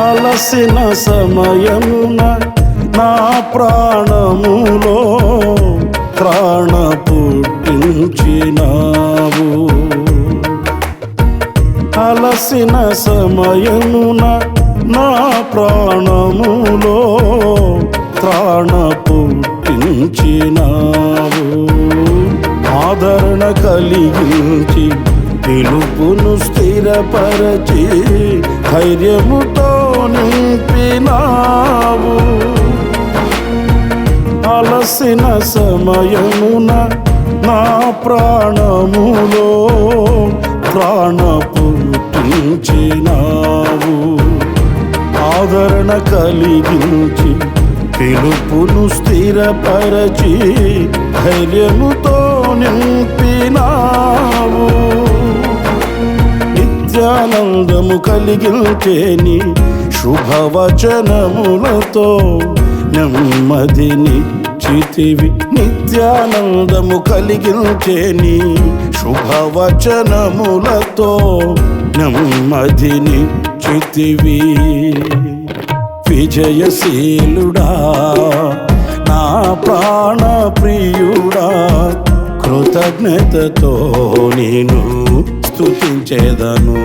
అలసిన సమయమున నా ప్రాణములో ప్రాణ పుట్టించినావు. అలసిన సమయమున నా ప్రాణములో ప్రాణ పుట్టించినావు. ఆదరణ కలిగించి పిలుపును స్థిరపరచి ధైర్యముతో చేసినావు. అలసిన సమయమున నా ప్రాణములో ప్రాణ పుట్టించినావు. ఆదరణ కలిగించి పిలుపును స్థిరపరచి ధైర్యముతో నింపినావు. నిత్యానందము కలిగించేని శుభవచనములతో నెమ్మదిని చితివి నిత్యానందము కలిగించేని శుభవచనములతో నెమ్మదిని చితివి విజయశీలుడా నా ప్రాణ ప్రియుడా కృతజ్ఞతతో నేను స్థుతించేదను